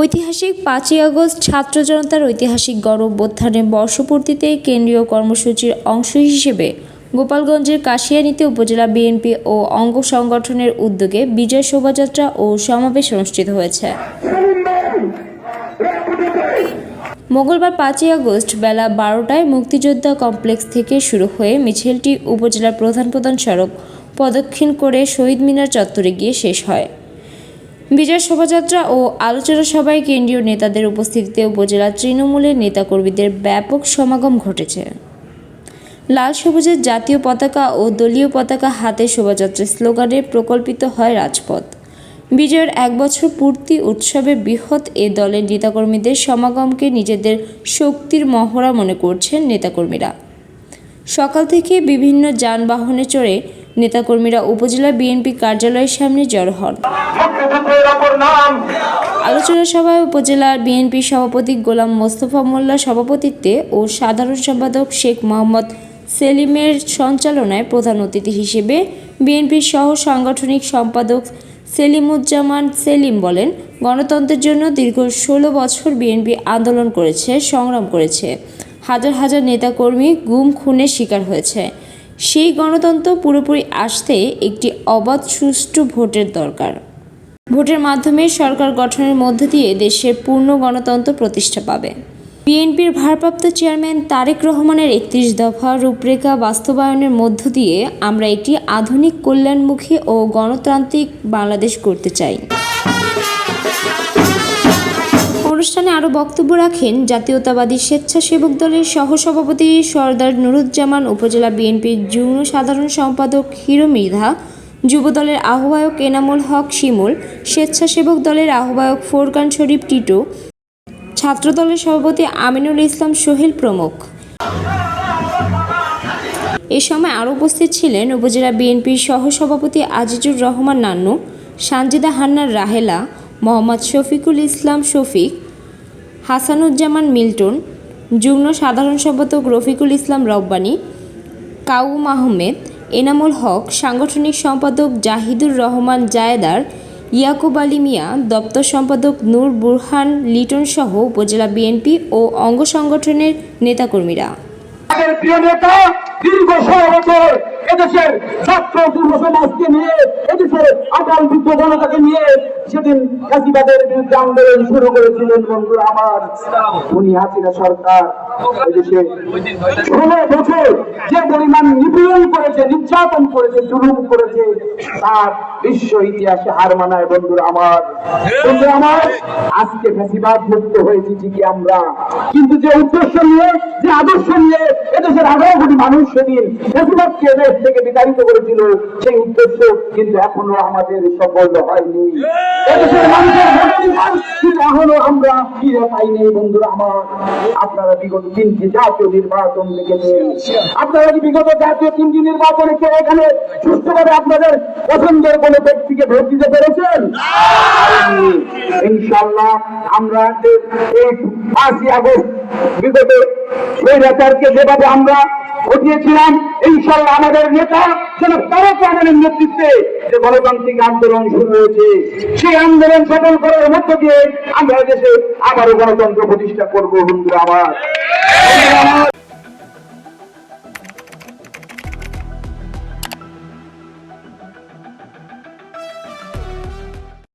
ঐতিহাসিক পাঁচই আগস্ট ছাত্র জনতার ঐতিহাসিক গণ অভ্যুত্থানের বর্ষপূর্তিতে কেন্দ্রীয় কর্মসূচির অংশ হিসেবে গোপালগঞ্জের কাশিয়ানীতে উপজেলা বিএনপি ও অঙ্গ সংগঠনের উদ্যোগে বিজয় শোভাযাত্রা ও সমাবেশ অনুষ্ঠিত হয়েছে। মঙ্গলবার পাঁচই আগস্ট বেলা বারোটায় মুক্তিযোদ্ধা কমপ্লেক্স থেকে শুরু হয়ে মিছিলটি উপজেলার প্রধান প্রধান সড়ক প্রদক্ষিণ করে শহীদ মিনার চত্বরে গিয়ে শেষ হয়। বিজয় শোভাযাত্রা ও আলোচনা সভায় কেন্দ্রীয় নেতাদের উপস্থিতিতে উপজেলা তৃণমূলের নেতাকর্মীদের ব্যাপক সমাগম ঘটেছে। লাল সবুজের জাতীয় পতাকা ও দলীয় পতাকা হাতে শোভাযাত্রার স্লোগানে প্রকল্পিত হয় রাজপথ। বিজয়ের এক বছর পূর্তি উৎসবে বৃহৎ এ দলের নেতাকর্মীদের সমাগমকে নিজেদের শক্তির মহড়া মনে করছেন নেতাকর্মীরা। সকাল থেকে বিভিন্ন যানবাহনে চড়ে নেতাকর্মীরা উপজেলা বিএনপি কার্যালয়ের সামনে জড়ো হন। আলোচনা সভায় উপজেলার বিএনপি সভাপতি গোলাম মোস্তফা মোল্লা সভাপতিত্বে ও সাধারণ সম্পাদক শেখ মোহাম্মদ সেলিমের সঞ্চালনায় প্রধান অতিথি হিসেবে বিএনপির সহ সাংগঠনিক সম্পাদক সেলিমুজ্জামান সেলিম বলেন, গণতন্ত্রের জন্য দীর্ঘ ষোলো বছর বিএনপি আন্দোলন করেছে, সংগ্রাম করেছে। হাজার হাজার নেতাকর্মী গুম, খুনের শিকার হয়েছে। সেই গণতন্ত্র পুরোপুরি আসতে একটি অবাধ সুষ্ঠু ভোটের দরকার। ভোটের মাধ্যমে সরকার গঠনের মধ্য দিয়ে দেশের পূর্ণ গণতন্ত্র প্রতিষ্ঠা পাবে। বিএনপির ভারপ্রাপ্ত চেয়ারম্যান তারেক রহমানের একত্রিশ দফা রূপরেখা বাস্তবায়নের মধ্য দিয়ে আমরা একটি আধুনিক কল্যাণমুখী ও গণতান্ত্রিক বাংলাদেশ করতে চাই। অনুষ্ঠানে আরও বক্তব্য রাখেন জাতীয়তাবাদী স্বেচ্ছাসেবক দলের সহসভাপতি সর্দার নুরুজ্জামান, উপজেলা বিএনপির যুগ্ম সাধারণ সম্পাদক হিরো মৃধা যুবদলের আহ্বায়ক এনামুল হক শিমুল, স্বেচ্ছাসেবক দলের আহ্বায়ক ফোরকান শরীফ টিটো ছাত্রদলের সভাপতি আমিনুল ইসলাম সোহেল প্রমুখ। এ সময় আরও উপস্থিত ছিলেন উপজেলা বিএনপির সহসভাপতি আজিজুর রহমান নান্নু, সানজিদা হান্নার রাহেলা, মোহাম্মদ শফিকুল ইসলাম শফিক হাসানুজ্জামান মিল্টন, যুগ্ম সাধারণ সম্পাদক রফিকুল ইসলাম রব্বানী, কাউম আহমেদ, এনামুল হক, সাংগঠনিক সম্পাদক জাহিদুর রহমান জায়েদার, ইয়াকুব আলী মিয়া, দপ্তর সম্পাদক নূর বুরহান লিটন সহ উপজেলা বিএনপি ও অঙ্গ সংগঠনের নেতাকর্মীরা। এদেশের ছাত্র যুব সমাজকে নিয়ে, এদেশের আকাল বৃদ্ধ জনতাকে নিয়ে সেদিন কাশিবাদের বিরুদ্ধে আন্দোলন শুরু করেছিলেন বন্ধুরা আমার। উনি হাসিনা সরকার। নির্যাতন করেছে, জুলুম করেছে, তার বিশ্ব ইতিহাসে হার মানায় বন্ধুরা আমার। আমার, আজকে মুক্ত হয়েছি ঠিকই আমরা। কিন্তু যে উদ্দেশ্য নিয়ে, যে আদর্শ নিয়ে এদেশের আঠারো কোটি মানুষ সেদিন ফ্যাসিবাদকে এদেশ থেকে বিতাড়িত করেছিল, সেই উদ্দেশ্য কিন্তু এখনও আমাদের সফল হয়নি। এদেশের মানুষের আমরা ফিরে পাইনি বন্ধুরা আমার আপনারা বিগত তিনটি জাতীয় নির্বাচন দেখেছেন আপনারা কি বিগত জাতীয় তিনটি নির্বাচনে কেউ এখানে সুস্থভাবে আপনাদের পছন্দের কোন ব্যক্তিকে ভোট দিতে পেরেছেন। ইনশাল্লাহ আমরা এই পাঁচই আগস্ট বিগত স্বৈরাচারকে যেভাবে আমরা উঠিয়েছিলাম ইনশাল্লাহ আমাদের নেতা যেন তারেক রহমানের নেতৃত্বে যে গণতান্ত্রিক আন্দোলন শুরু হয়েছে সেই আন্দোলন সফল করার মধ্য দিয়ে আমরা দেশে আবারও গণতন্ত্র প্রতিষ্ঠা করব বন্ধুরা আমার,